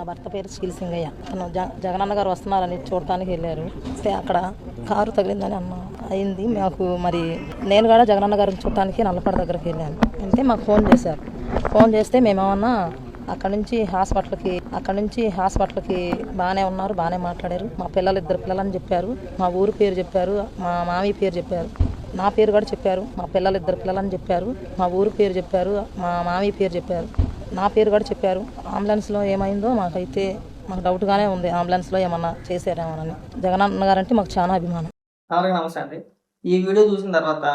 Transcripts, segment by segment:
నా భర్త పేరు శ్రీసింగయ్య తను జ- జగనన్న గారు వస్తున్నారని చూడటానికి వెళ్ళారు. వస్తే అక్కడ కారు తగిలిందని అన్న. అయింది. మాకు మరి నేను కూడా జగనన్న గారిని చూడటానికి నల్లపడ దగ్గరికి వెళ్ళాను. అంటే మాకు ఫోన్ చేశారు. ఫోన్ చేస్తే మేమేమన్నా అక్కడ నుంచి హాస్పిటల్కి అక్కడ నుంచి హాస్పిటల్కి బాగానే ఉన్నారు బాగానే మాట్లాడారు. మా పిల్లలు ఇద్దరు పిల్లలని చెప్పారు. మా ఊరు పేరు చెప్పారు. మా మామయ్య పేరు చెప్పారు. నా పేరు కూడా చెప్పారు. మా పిల్లలు ఇద్దరు పిల్లలని చెప్పారు. మా ఊరు పేరు చెప్పారు. మా మామయ్య పేరు చెప్పారు. నా పేరు కూడా చెప్పారు. అంబులెన్స్లో ఏమైందో మాకైతే మాకు డౌట్గానే ఉంది. అంబులెన్స్లో ఏమన్నా చేశారేమోనని జగనన్న గారంటే మాకు చాలా అభిమానం. అలాగే నమస్తే అండి. ఈ వీడియో చూసిన తర్వాత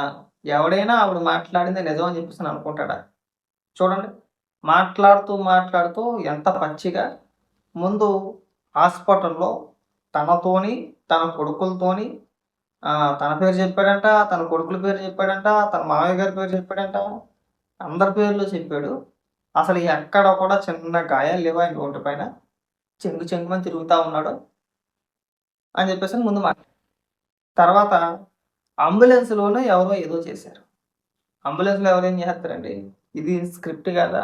ఎవడైనా ఆవిడ మాట్లాడింది నిజం అని చెప్పేసి అనుకుంటాడా? చూడండి. మాట్లాడుతూ మాట్లాడుతూ ఎంత పచ్చిగా ముందు హాస్పిటల్లో తనతోని తన కొడుకులతోని తన పేరు చెప్పాడంట తన కొడుకుల పేరు చెప్పాడంట తన మామయ్య గారి పేరు చెప్పాడంట అందరి పేర్లు చెప్పాడు. అసలు ఎక్కడ కూడా చిన్న గాయాలు లేవా ఆయన ఒంటి పైన? చెంగు చెంగుమని తిరుగుతూ ఉన్నాడు అని చెప్పేసి ముందు మా తర్వాత అంబులెన్స్లోనే ఎవరో ఏదో చేశారు. అంబులెన్స్లో ఎవరు ఏం చేస్తారండి? ఇది స్క్రిప్ట్ కదా.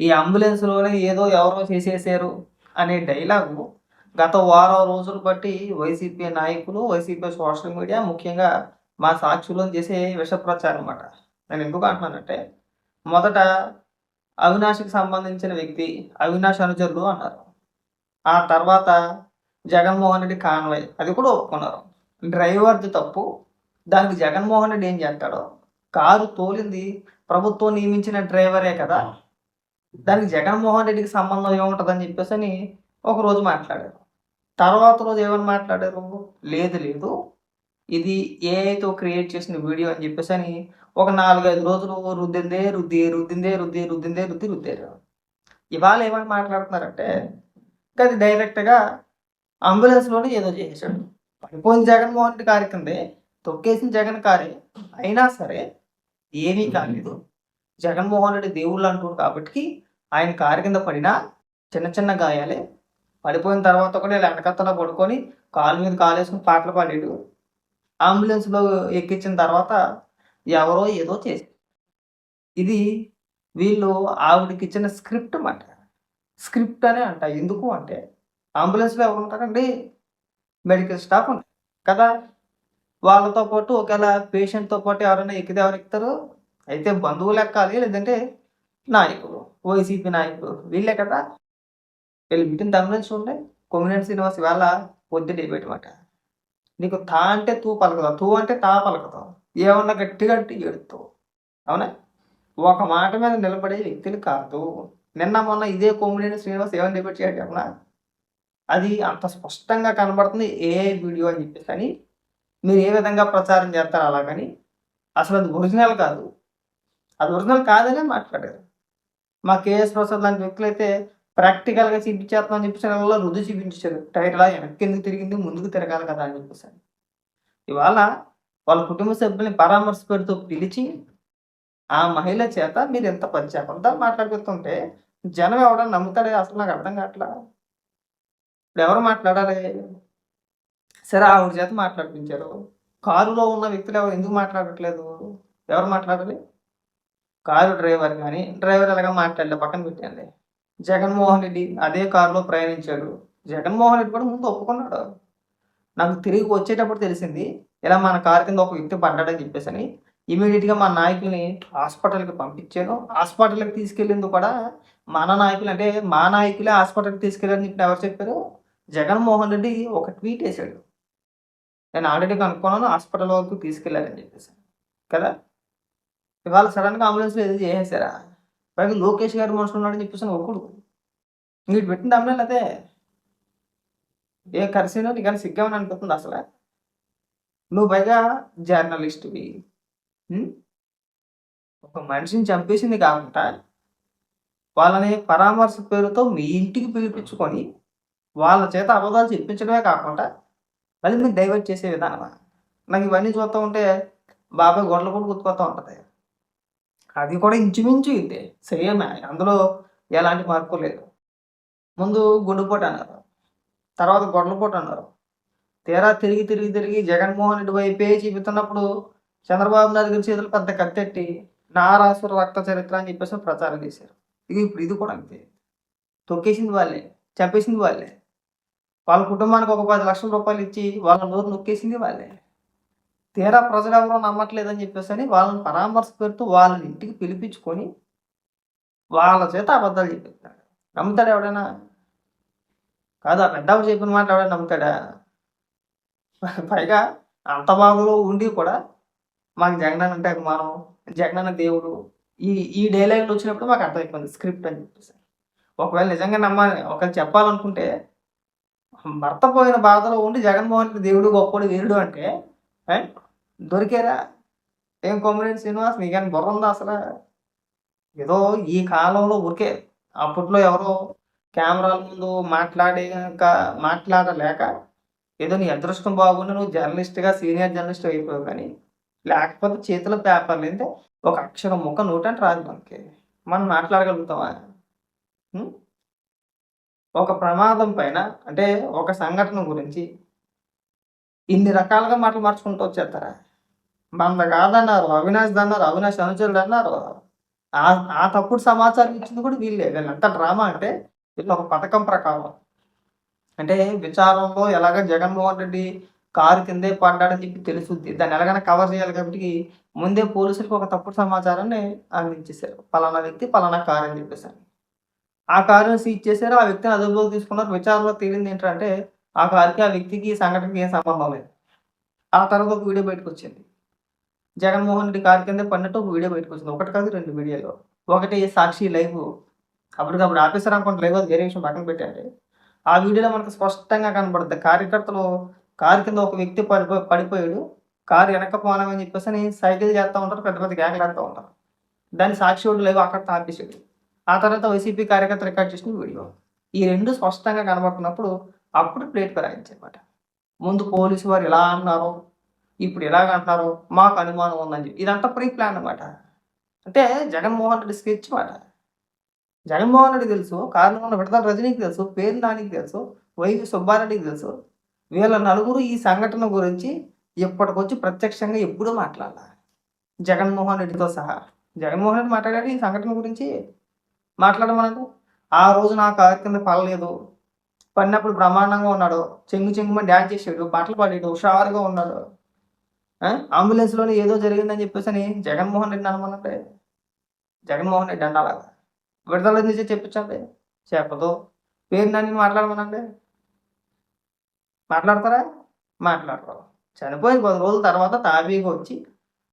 ఈ అంబులెన్స్లోనే ఏదో ఎవరో చేసేసారు అనే డైలాగు గత వారం రోజులు బట్టి వైసీపీ నాయకులు వైసీపీ సోషల్ మీడియా ముఖ్యంగా మా సాక్షులను చేసే విష ప్రచారం అన్నమాట. నేను ఎందుకు అంటున్నానంటే మొదట అవినాష్కి సంబంధించిన వ్యక్తి అవినాష్ అనుచరులు అన్నారు. ఆ తర్వాత జగన్మోహన్ రెడ్డి కాన్వాయ్ అది కూడా ఒప్పుకున్నారు. డ్రైవర్ది తప్పు. దానికి జగన్మోహన్ రెడ్డి ఏం చేస్తాడో? కారు తోలింది. ప్రభుత్వం నియమించిన డ్రైవరే కదా. దానికి జగన్మోహన్ రెడ్డికి సంబంధం ఏముంటుందని చెప్పేసి అని ఒక రోజు మాట్లాడారు. తర్వాత రోజు ఏమని మాట్లాడారు? లేదు లేదు. ఇది ఏఐతో క్రియేట్ చేసిన వీడియో అని చెప్పేసి అని ఒక నాలుగైదు రోజులు రుద్దిందే రుద్ది రుద్దిందే రుద్ది రుద్దిందే రుద్ది రుద్దారు ఇవాళ ఏమని మాట్లాడుతున్నారంటే ఇంకా అది డైరెక్ట్గా అంబులెన్స్లోనే ఏదో చేసాడు పడిపోయిన జగన్మోహన్ రెడ్డి కారు కిందే తొక్కేసిన జగన్ కారే. అయినా సరే ఏమీ కాలేదు. జగన్మోహన్ రెడ్డి దేవుళ్ళు అంటున్నారు కాబట్టి ఆయన కారు కింద పడినా చిన్న చిన్న గాయాలే. పడిపోయిన తర్వాత కూడా ఇలా వెనకత్తలో పడుకొని కాలు మీద కాలు వేసుకుని పాటలు పాడాడు. అంబులెన్స్లో ఎక్కించిన తర్వాత ఎవరో ఏదో చేశారు ఇది వీళ్ళు ఆవిడకి ఇచ్చిన స్క్రిప్ట్ అన్నమాట. స్క్రిప్ట్ అనే అంట. ఎందుకు అంటే అంబులెన్స్లో ఎవరు ఉంటారండి? మెడికల్ స్టాఫ్ ఉంటారు. కదా? వాళ్ళతో పాటు ఒకవేళ పేషెంట్తో పాటు ఎవరైనా ఎక్కితే ఎవరు ఎక్కుతారు? అయితే బంధువులు ఎక్కాలి. లేదంటే నాయకులు వైసీపీ నాయకులు. వీళ్ళే కదా? వీళ్ళు మీటింగ్ అంబులెన్స్ ఉండే కొమ్మినేని శ్రీనివాస్ ఇవాళ పొద్దు డిబేట్ మాట నీకు తా అంటే తూ పలకదా. తూ అంటే తా పలకదావు ఏమన్నా గట్టిగా అంటే ఏడుతావు. అవునా? ఒక మాట మీద నిలబడే వ్యక్తులు కాదు. నిన్న మొన్న ఇదే కొమ్మినేని శ్రీనివాస్ ఏమని డిబేట్ చేయడం చెప్పనా? అది అంత స్పష్టంగా కనబడుతుంది. ఏ వీడియో అని చెప్పేసి అని మీరు ఏ విధంగా ప్రచారం చేస్తారు అలాగని అసలు అది ఒరిజినల్ కాదు. అది ఒరిజినల్ కాదనే మాట్లాడారు. మా కేఎస్ ప్రసాద్ లాంటి వ్యక్తులు అయితే ప్రాక్టికల్గా చూపించేస్తామని చెప్పేసి నెలలో రుద్దు చూపించారు. టైర్ వెనక్కి ఎందుకు తిరిగింది? ముందుకు తిరగాలి కదా అని చెప్పేసి ఇవాళ వాళ్ళ కుటుంబ సభ్యుల్ని పరామర్శ పిలిచి ఆ మహిళ చేత మీరు ఎంత పచ్చి అబద్ధాలు మాట్లాడుతుంటే జనం ఎవడన్నా నమ్ముతాడే అసలు నాకు అర్థం కావట్లా. ఇప్పుడు ఎవరు మాట్లాడాలి సరే ఆవిడ చేత మాట్లాడిపించారు. కారులో ఉన్న వ్యక్తులు ఎవరు? ఎందుకు మాట్లాడట్లేదు? ఎవరు మాట్లాడాలి కారు డ్రైవర్ కానీ డ్రైవర్ ఎలాగ మాట్లాడలే పక్కన పెట్టండి. జగన్మోహన్ రెడ్డి అదే కారులో ప్రయాణించాడు. జగన్మోహన్ రెడ్డి కూడా ముందు ఒప్పుకున్నాడు. నాకు తిరిగి వచ్చేటప్పుడు తెలిసింది ఇలా మన కారు కింద ఒక వ్యక్తి పడ్డాడని చెప్పేసి అని ఇమీడియట్గా మా నాయకుల్ని హాస్పిటల్కి పంపించాను. హాస్పిటల్కి తీసుకెళ్ళింది కూడా మన నాయకులు అంటే మా నాయకులే హాస్పిటల్కి తీసుకెళ్ళారని చెప్పి ఎవరు చెప్పారు? జగన్మోహన్ రెడ్డి ఒక ట్వీట్ వేశాడు. నేను ఆల్రెడీ కనుక్కున్నాను హాస్పిటల్ వరకు తీసుకెళ్ళారని చెప్పేసి. కదా? ఇవాళ సడన్గా అంబులెన్స్లో ఏదో చేసేసారా? పైగా లోకేష్ గారు మనుషులు ఉన్నాడని చెప్పేసి ఒకడు ఇంకటి పెట్టిన అంబులెన్స్ అదే. ఏ కరిసినో నీకు సిగ్గామని అనిపిస్తుంది అసలు? నువ్వు పైగా జర్నలిస్ట్వి. ఒక మనిషిని చంపేసింది కాకుండా వాళ్ళని పరామర్శ పేరుతో మీ ఇంటికి పిలిపించుకొని వాళ్ళ చేత అబద్ధాలు చెప్పించడమే కాకుండా మళ్ళీ మీరు డైవర్ట్ చేసే విధానమా? నాకు ఇవన్నీ చూస్తూ ఉంటే బాబాయ్ గొడవలు కూడా గుర్తుకొస్తూ ఉంటుంది. అది కూడా ఇంచుమించు ఇదే. సేమే. అందులో ఎలాంటి మార్పు లేదు. ముందు గుండెపోటు అన్నారు. తర్వాత గొడలకోట అన్నారు. తీరా తిరిగి తిరిగి తిరిగి జగన్మోహన్ రెడ్డి వైపే చూపుతున్నప్పుడు చంద్రబాబు నాయుడు గారి చేతులు పెద్ద కత్తెట్టి నారాసుర రక్త చరిత్ర అని చెప్పేసి ప్రచారం చేశారు. ఇది ఇప్పుడు ఇది కూడా అంతే. తొక్కేసింది వాళ్ళే చంపేసింది వాళ్ళే. వాళ్ళ కుటుంబానికి ఒక పది లక్షల రూపాయలు ఇచ్చి వాళ్ళ నోరు నొక్కేసింది వాళ్ళే. తీరా ప్రజలు ఎవరో నమ్మట్లేదని చెప్పేసి అని వాళ్ళని పరామర్శ పెడుతూ వాళ్ళని ఇంటికి పిలిపించుకొని వాళ్ళ చేత అబద్ధాలు చెప్పిస్తాడు నమ్ముతాడు ఎవడైనా కాదు ఆ పెద్ద చెప్పిన మాట ఎవడైనా నమ్ముతాడా? పైగా అంత బాగులో ఉండి కూడా మాకు జగన్ అంటే అభిమానం జగన్ అన్న దేవుడు ఈ ఈ డైలాగులు వచ్చినప్పుడు మాకు అర్థమైపోయింది స్క్రిప్ట్ అని చెప్పేసి. ఒకవేళ నిజంగా నమ్మాలి ఒకవేళ చెప్పాలనుకుంటే భర్త పోయిన బాధలో ఉండి జగన్మోహన్ రెడ్డి దేవుడు గొప్పడు వీరుడు అంటే దొరికేరా? ఏం కొమ్మరేని శ్రీనివాస్ నీకని బుర్ర ఉందా అసలు? ఏదో ఈ కాలంలో ఊరికే అప్పట్లో ఎవరో కెమెరాల ముందు మాట్లాడేక మాట్లాడలేక ఏదో నీ అదృష్టం బాగుండి నువ్వు జర్నలిస్ట్గా సీనియర్ జర్నలిస్ట్ అయిపోయావు కానీ లేకపోతే చేతిలో పేపర్లు అయితే ఒక అక్షరం ముఖ నోటంటే రాదు మనకి. మనం మాట్లాడగలుగుతామా? ఒక ప్రమాదం పైన అంటే ఒక సంఘటన గురించి ఇన్ని రకాలుగా మాటలు మార్చుకుంటూ వచ్చేస్తారా? మన కాదన్నారు అవినాష్ అన్నారు అవినాష్ అనుచరుడు అన్నారు. ఆ ఆ తప్పుడు సమాచారం ఇచ్చింది కూడా వీళ్ళే. వీళ్ళంతా డ్రామా అంటే వీళ్ళు ఒక పథకం ప్రకారం. అంటే విచారంలో ఎలాగ జగన్మోహన్ రెడ్డి కారు కిందే పడ్డాడని చెప్పి తెలుసుద్ది. దాన్ని ఎలాగైనా కవర్ చేయాలి కాబట్టి ముందే పోలీసులకు ఒక తప్పుడు సమాచారాన్ని అందించేశారు. పలానా వ్యక్తి పలానా కారు అని చెప్పేసారు ఆ కారుని సీజ్ చేశారు. ఆ వ్యక్తిని అదుపులోకి తీసుకున్నారు. విచారణలో తేలింది ఏంటంటే ఆ కారుకి ఆ వ్యక్తికి ఈ సంఘటనకి ఏం సంబంధం లేదు. ఆ తర్వాత ఒక వీడియో బయటకు వచ్చింది. జగన్మోహన్ రెడ్డి కారు కింద పడినట్టు ఒక వీడియో బయటకు వచ్చింది. ఒకటి కాదు రెండు వీడియోలు. ఒకటి సాక్షి లైవ్ అప్పటికప్పుడు ఆఫీసర్ అనుకుంటే లైవ్ అది వేరే విషయం పక్కన పెట్టండి ఆ వీడియోలో మనకు స్పష్టంగా కనబడుతుంది కార్యకర్తలు కారు కింద ఒక వ్యక్తి పడిపో పడిపోయాడు. కారు వెనక అని చెప్పేసి అని సైకిల్ చేస్తూ ఉంటారు పెద్ద పెద్ద గ్యాంగ్లు ఆడుతూ ఉంటారు. దాన్ని సాక్షి వాడు లేవు అక్కడ ఆపేసాడు ఆ తర్వాత వైసీపీ కార్యకర్త రికార్డ్ చేసిన వీడియో. ఈ రెండు స్పష్టంగా కనబడుతున్నప్పుడు అప్పుడు ప్లేట్ ఫిరాయించమాట ముందు పోలీసు వారు ఎలా అన్నారో ఇప్పుడు ఎలాగ అంటున్నారో? మాకు అనుమానం ఉందని చెప్పి. ఇదంతా ప్రీ ప్లాన్ అనమాట అంటే జగన్మోహన్ రెడ్డి స్కెచ్ మాట. జగన్మోహన్ రెడ్డి తెలుసు కారణం ఉన్న విడతల రజనీకి తెలుసు పేరు నానికి తెలుసు వైవి సుబ్బారెడ్డికి తెలుసు. వీళ్ళ నలుగురు ఈ సంఘటన గురించి ఇప్పటికొచ్చి ప్రత్యక్షంగా ఎప్పుడూ మాట్లాడాలి. జగన్మోహన్ రెడ్డితో సహా. జగన్మోహన్ రెడ్డి మాట్లాడాడు ఈ సంఘటన గురించి. మాట్లాడమనకు ఆ రోజు నా కారు కింద పడలేదు. పడినప్పుడు బ్రహ్మాండంగా ఉన్నాడు. చెంగు చెంగుమని డ్యాన్స్ చేసాడు పాటలు పాడాడు హుషారుగా ఉన్నాడు. అంబులెన్స్లోనే ఏదో జరిగిందని చెప్పేసి అని జగన్మోహన్ రెడ్డి అనమనంటే జగన్మోహన్ రెడ్డి అండాల విడుదల నుంచి చెప్పించండి చెప్పదు. పేరు నన్ను మాట్లాడమనండి. మాట్లాడతారా? మాట్లాడరు చనిపోయిన పది రోజుల తర్వాత తాబీగా వచ్చి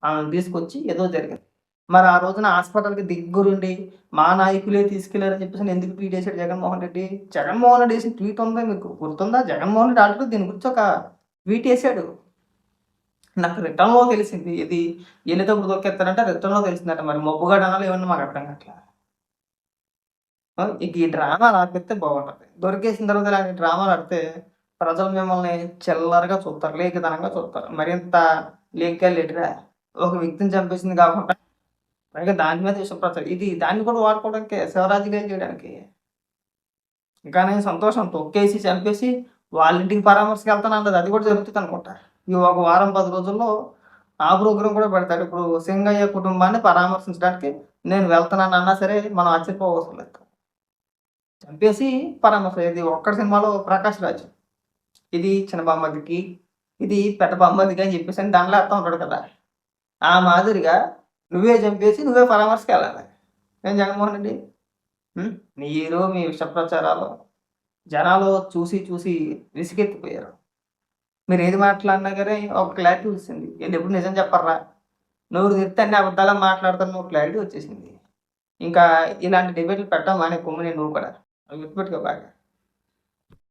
ఆమెను తీసుకొచ్చి ఏదో జరిగింది. మరి ఆ రోజున హాస్పిటల్కి దిగ్గురుండి మా నాయకులే తీసుకెళ్ళారని చెప్పేసి ఎందుకు ట్వీట్ చేశాడు జగన్మోహన్ రెడ్డి? జగన్మోహన్ రెడ్డి వేసిన ట్వీట్ ఉందా మీకు? గుర్తుందా? జగన్మోహన్ రెడ్డి ఆల్రెడీ దీని గురించి ఒక ట్వీట్ వేసాడు నాకు రిటర్న్లో తెలిసింది. ఇది వెళ్ళేటప్పుడు దొక్కేస్తారంటే రిటర్న్లో తెలిసిందంట. మరి మొబ్బుగా అనాలి ఏమన్నా మాకు అర్థం కావట్లేదు ఇక ఈ డ్రామా ఆడితే బాగుంటుంది. దొరికేసిన తర్వాత ఇలాంటి డ్రామాలు ఆడితే ప్రజలు మిమ్మల్ని చిల్లరగా చూస్తారు లేఖితనంగా చూస్తారు. మరింత లేక ఒక వ్యక్తిని చంపేసింది కాకుండా పైగా దాని మీద విషప్రచారం ఇది దాన్ని కూడా వాడుకోవడానికి శివరాజుగా చేయడానికి. ఇంకా నేను సంతోషం తొక్కేసి చంపేసి వాళ్ళ ఇంటికి పరామర్శకు వెళ్తాను అన్నది. అది కూడా జరుగుతుంది అనుకుంటా. ఈ ఒక వారం పది రోజుల్లో ఆ ప్రోగ్రాం కూడా పెడతాడు ఇప్పుడు సింగయ్య కుటుంబాన్ని పరామర్శించడానికి నేను వెళ్తున్నాను అన్నా సరే మనం ఆశ్చర్యపోవసరం లేదు. చంపేసి పరామర్శ ఇది ఒక్కడి సినిమాలో ప్రకాష్ రాజ్. ఇది చిన్న బామ్మదికి ఇది పెద్ద బామ్మదికి అని చెప్పేసి అని దానిలో అర్థం ఉంటాడు కదా. ఆ మాదిరిగా నువ్వే చంపేసి నువ్వే పరామర్శకి వెళ్ళాలి ఏం జగన్మోహన్ రెడ్డి? ఉం? మీరు మీ విష ప్రచారాలు. జనాలు చూసి చూసి విసిగెత్తిపోయారు. మీరు ఏది మాట్లాడినా కానీ ఒక క్లారిటీ వచ్చింది వీళ్ళు ఎప్పుడు నిజం చెప్పర్రా? నువ్వు చెప్తే అన్ని అబద్ధాలు మాట్లాడతాను నువ్వు క్లారిటీ వచ్చేసింది. ఇంకా ఇలాంటి డిబేట్లు పెట్టడం మానే కొమ్మిని నువ్వు కూడా அது உட்பட்டு பாருங்க